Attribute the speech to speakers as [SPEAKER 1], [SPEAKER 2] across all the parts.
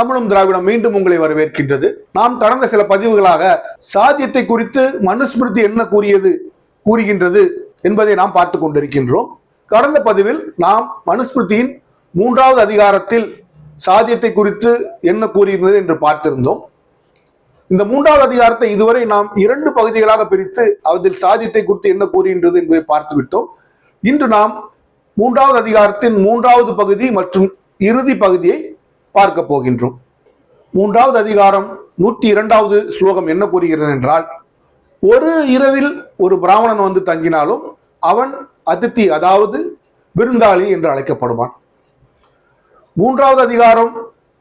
[SPEAKER 1] தமிழும் திராவிடம் மீண்டும் உங்களை வரவேற்கின்றது. நாம் கடந்த சில பதிவுகளாக சாதியத்தை குறித்து மனுஸ்மிருதி என்ன கூறியது கூறுகின்றது என்பதை நாம் பார்த்து கொண்டிருக்கின்றோம். கடந்த பதிவில் நாம் மனுஸ்மிருதியின் மூன்றாவது அதிகாரத்தில் சாதியத்தை குறித்து என்ன கூறியிருந்தது என்று பார்த்திருந்தோம். இந்த மூன்றாவது அதிகாரத்தை இதுவரை நாம் இரண்டு பகுதிகளாக பிரித்து அதில் சாதியத்தை குறித்து என்ன கூறுகின்றது என்பதை பார்த்துவிட்டோம். இன்று நாம் மூன்றாவது அதிகாரத்தின் மூன்றாவது பகுதி மற்றும் இறுதி பகுதியை பார்க்க போகின்றோம். மூன்றாவது அதிகாரம் நூற்றி இரண்டாவது ஸ்லோகம் என்ன கூறுகிறது என்றால் ஒரு இரவில் ஒரு பிராமணன் வந்து தங்கினாலும் அவன் அதித்தி அதாவது விருந்தாளி என்று அழைக்கப்படுவான். மூன்றாவது அதிகாரம்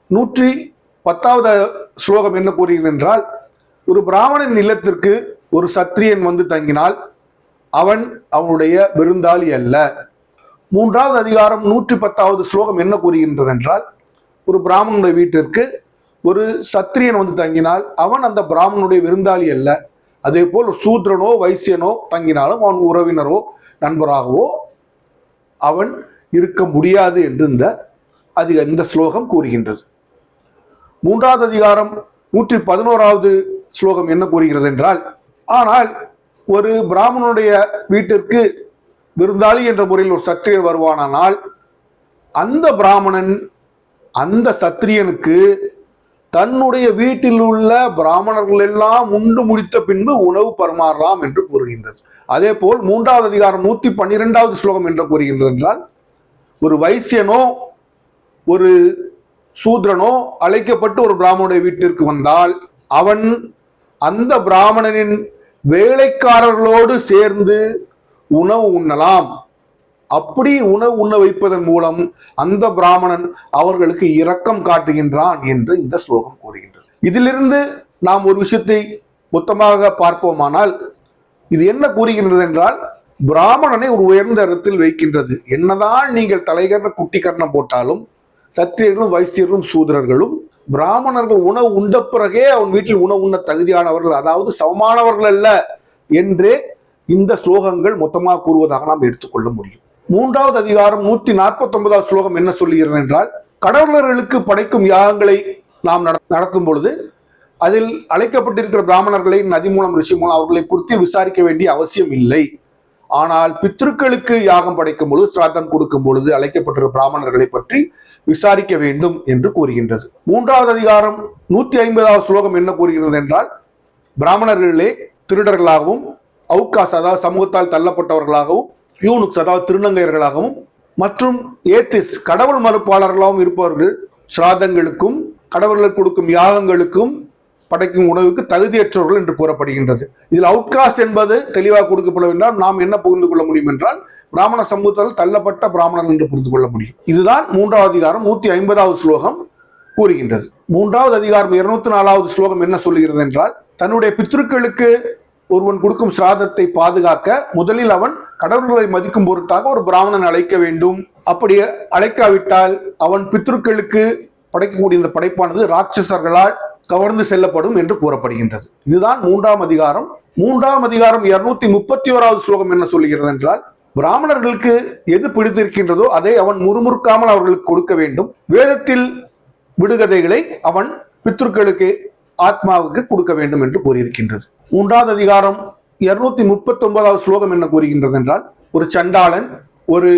[SPEAKER 1] நூற்றி பத்தாவது ஸ்லோகம் என்ன கூறுகிறது என்றால் ஒரு பிராமணன் இல்லத்திற்கு ஒரு சத்திரியன் வந்து தங்கினால் அவன் அவனுடைய விருந்தாளி அல்ல. மூன்றாவது அதிகாரம் நூற்றி பத்தாவது ஸ்லோகம் என்ன கூறுகின்றது என்றால் ஒரு பிராமணனுடைய வீட்டிற்கு ஒரு சத்திரியன் வந்து தங்கினால் அவன் அந்த பிராமணனுடைய விருந்தாளி அல்ல. அதே போல் சூத்ரனோ வைசியனோ தங்கினாலும் அவன் உறவினரோ நண்பராகவோ அவன் இருக்க முடியாது என்று இந்த அது இந்த ஸ்லோகம் கூறுகின்றது. மூன்றாவது அதிகாரம் நூற்றி பதினோராவது ஸ்லோகம் என்ன கூறுகிறது என்றால் ஆனால் ஒரு பிராமணனுடைய வீட்டிற்கு விருந்தாளி என்ற முறையில் ஒரு சத்திரியன் வருவானானால் அந்த பிராமணன் அந்த சத்திரியனுக்கு தன்னுடைய வீட்டில் உள்ள பிராமணர்கள் எல்லாம் உண்டு முடித்த பின்பு உணவு பரமாறலாம் என்று கூறுகின்றது. அதே போல் மூன்றாவது அதிகாரம் நூத்தி பன்னிரெண்டாவது ஸ்லோகம் என்று கூறுகின்றது என்றால் ஒரு வைசியனோ ஒரு சூத்ரனோ அழைக்கப்பட்டு ஒரு பிராமணுடைய வீட்டிற்கு வந்தால் அவன் அந்த பிராமணனின் வேலைக்காரர்களோடு சேர்ந்து உணவு உண்ணலாம். அப்படி உணவு உண்ண வைப்பதன் மூலம் அந்த பிராமணன் அவர்களுக்கு இரக்கம் காட்டுகின்றான் என்று இந்த ஸ்லோகம் கூறுகின்றது. இதிலிருந்து நாம் ஒரு விஷயத்தை மொத்தமாக பார்ப்போமானால் இது என்ன கூறுகின்றது என்றால் பிராமணனை ஒரு உயர்ந்த இடத்தில் வைக்கின்றது. என்னதான் நீங்கள் தலைகர்ண குட்டி கர்ணம் போட்டாலும் சத்திரியர்களும் வைசியர்களும் சூதரர்களும் பிராமணர்கள் உணவு உண்ட பிறகே அவன் வீட்டில் உணவு உண்ண தகுதியானவர்கள் அதாவது சமமானவர்கள் அல்ல என்றே இந்த ஸ்லோகங்கள் மொத்தமாக கூறுவதாக நாம் எடுத்துக்கொள்ள முடியும். மூன்றாவது அதிகாரம் நூத்தி நாற்பத்தி ஒன்பதாவது ஸ்லோகம் என்ன சொல்லுகிறது என்றால் கடவுளர்களுக்கு படைக்கும் யாகங்களை நாம் நடத்தும் பொழுது அதில் அழைக்கப்பட்டிருக்கிற பிராமணர்களை நதி மூலம் ரிஷி மூலம் அவர்களை குறித்து விசாரிக்க வேண்டிய அவசியம் இல்லை. ஆனால் பித்ருக்களுக்கு யாகம் படைக்கும் பொழுது சிராத்தம் கொடுக்கும் பொழுது அழைக்கப்பட்டிருக்கிற பிராமணர்களை பற்றி விசாரிக்க வேண்டும் என்று கூறுகின்றது. மூன்றாவது அதிகாரம் நூத்தி ஐம்பதாவது ஸ்லோகம் என்ன கூறுகிறது என்றால் பிராமணர்களே திருடர்களாகவும் அவுக்காஸ் அதாவது சமூகத்தால் தள்ளப்பட்டவர்களாகவும் யூனுக்ஸ் அதாவது திருநங்கையர்களாகவும் மற்றும் ஏத்திஸ் கடவுள் மறுப்பாளர்களாகவும் இருப்பவர்கள் சிராதங்களுக்கும் கடவுளுக்கு கொடுக்கும் யாகங்களுக்கும் படைக்கும் உணவுக்கு தகுதியற்றவர்கள் என்று கூறப்படுகின்றது. இதில் அவுட்காஸ்ட் என்பது தெளிவாக கொடுக்கப்படவில்லை நாம் என்ன புரிந்து கொள்ள முடியும் என்றால் பிராமண சமூகத்தால் தள்ளப்பட்ட பிராமணர்கள் என்று புரிந்து கொள்ள முடியும். இதுதான் மூன்றாவது அதிகாரம் நூத்தி ஐம்பதாவது ஸ்லோகம் கூறுகின்றது. மூன்றாவது அதிகாரம் இருநூத்தி நாலாவது ஸ்லோகம் என்ன சொல்லுகிறது என்றால் தன்னுடைய பித்ருக்களுக்கு ஒருவன் கொடுக்கும் சிராதத்தை பாதுகாக்க முதலில் அவன் கடவுள்களை மதிக்கும் பொருட்டாக ஒரு பிராமணன் அழைக்க வேண்டும். அப்படி அழைக்காவிட்டால் அவன் பித்ருக்களுக்கு படைக்கக்கூடிய இந்த படைப்பானது ராட்சசர்களால் கவர்ந்து செல்லப்படும் என்று கூறப்படுகின்றது. இதுதான் மூன்றாம் அதிகாரம். மூன்றாம் அதிகாரம் இருநூத்தி முப்பத்தி ஓராவது ஸ்லோகம் என்ன சொல்லுகிறது என்றால் பிராமணர்களுக்கு எது பிடித்திருக்கின்றதோ அதை அவன் முறுமுறுக்காமல் அவர்களுக்கு கொடுக்க வேண்டும். வேதத்தில் விடுகதைகளை அவன் பித்ருக்களுக்கு ஆத்மாவுக்கு கொடுக்க வேண்டும் என்று கூறியிருக்கின்றது. மூன்றாவது அதிகாரம் இருநூத்தி முப்பத்தி ஒன்பதாவது ஸ்லோகம் என்ன கூறுகின்றது என்றால் ஒரு சண்டாளன் ஒரு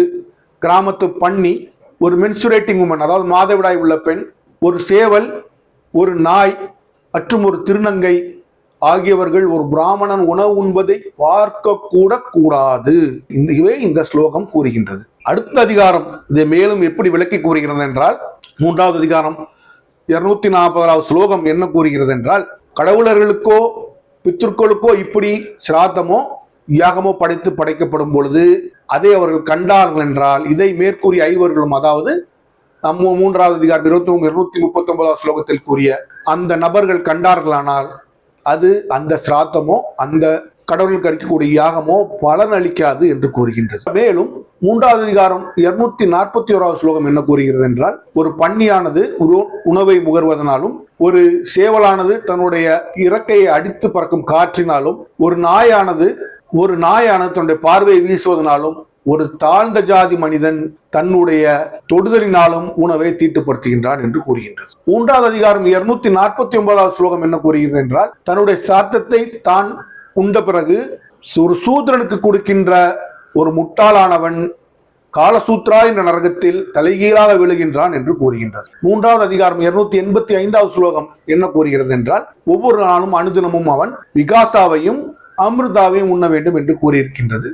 [SPEAKER 1] கிராமத்து பண்ணி ஒரு மென்சுரேட்டிங் உமன் அதாவது மாதவிடாய் உள்ள பெண் ஒரு சேவல் ஒரு நாய் மற்றும் ஒரு திருநங்கை ஆகியவர்கள் ஒரு பிராமணன் உணவு உண்பதை பார்க்க கூட கூடாது. இந்த இந்த ஸ்லோகம் கூறுகின்றது. அடுத்த அதிகாரம் இதை மேலும் எப்படி விளக்கி கூறுகிறது என்றால் மூன்றாவது அதிகாரம் இருநூத்தி நாற்பதாவது ஸ்லோகம் என்ன கூறுகிறது என்றால் கடவுளர்களுக்கோ பித்திருக்களுக்கோ இப்படி சிராத்தமோ யாகமோ படைத்து படைக்கப்படும் பொழுது அதை அவர்கள் கண்டார்கள் என்றால் இதை மேற்கூறிய ஐவர்களும் அதாவது நம்ம மூன்றாவது அதிகாரம் இருபத்தி மூணு இருநூத்தி முப்பத்தி ஒன்பதாவது ஸ்லோகத்தில் கூறிய அந்த நபர்கள் கண்டார்களானால் அது அந்த சிராத்தமோ அந்த கடவுளுக்கு அளிக்கக்கூடிய யாகமோ பலன் அளிக்காது என்று கூறுகின்றது. மேலும் மூன்றாவது அதிகாரம் இருநூத்தி நாற்பத்தி ஓராவது ஸ்லோகம் என்ன கூறுகிறது என்றால் ஒரு பன்னியானது உணவை முகர்வதனாலும் ஒரு சேவலானது தன்னுடைய இறக்கையை அடித்து பறக்கும் காற்றினாலும் ஒரு நாயானது ஒரு நாயானது தன்னுடைய பார்வையை வீசுவதனாலும் ஒரு தாழ்ந்த ஜாதி மனிதன் தன்னுடைய தொடுதலினாலும் உணவை தீட்டுப்படுத்துகின்றான் என்று கூறுகின்றது. மூன்றாவது அதிகாரம் இருநூத்தி நாற்பத்தி ஒன்பதாவது ஸ்லோகம் என்ன கூறுகிறது என்றால் தன்னுடைய சாத்தத்தை தான் உண்ட பிறகு ஒரு சூத்திரனுக்கு கொடுக்கின்ற ஒரு முட்டாளானவன் காலசூத்ரா என்ற நரகத்தில் தலைகீழாக விழுகின்றான் என்று கூறுகின்றது. மூன்றாவது அதிகாரம் இருநூத்தி எண்பத்தி ஐந்தாவது ஸ்லோகம் என்ன கூறுகிறது என்றால் ஒவ்வொரு நாளும் அனுதினமும் அவன் விகாசாவையும் அமிர்தாவையும் உண்ண வேண்டும் என்று கூறியிருக்கின்றது.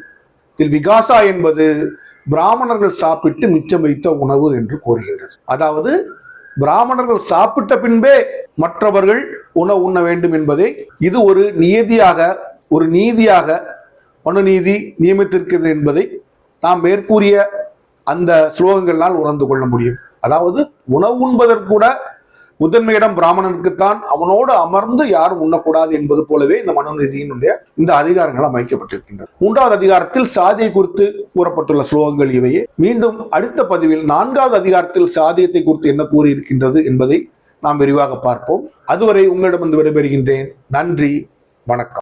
[SPEAKER 1] இதில் விகாசா என்பது பிராமணர்கள் சாப்பிட்டு மிச்சம் வைத்த உணவு என்று கூறுகின்றது. அதாவது பிராமணர்கள் சாப்பிட்ட பின்பே மற்றவர்கள் உணவு உண்ண வேண்டும் என்பதை இது ஒரு நியதியாக ஒரு நீதியாக மனுநீதி நியமித்திருக்கிறது என்பதை நாம் மேற்கூறிய அந்த ஸ்லோகங்களால் உணர்ந்து கொள்ள முடியும். அதாவது உணவு உண்பதற்கூட முதன்மையிடம் பிராமணனுக்குத்தான் அவனோடு அமர்ந்து யாரும் உண்ணக்கூடாது என்பது போலவே இந்த மனுநீதியினுடைய இந்த அதிகாரங்கள் அமைக்கப்பட்டிருக்கின்றன. மூன்றாவது அதிகாரத்தில் சாதியை குறித்து கூறப்பட்டுள்ள ஸ்லோகங்கள் இவையே. மீண்டும் அடுத்த பதிவில் நான்காவது அதிகாரத்தில் சாதியத்தை குறித்து என்ன கூறியிருக்கின்றது என்பதை நாம் விரிவாக பார்ப்போம். அதுவரை உங்களிடமிருந்து விடைபெறுகின்றேன். நன்றி. வணக்கம்.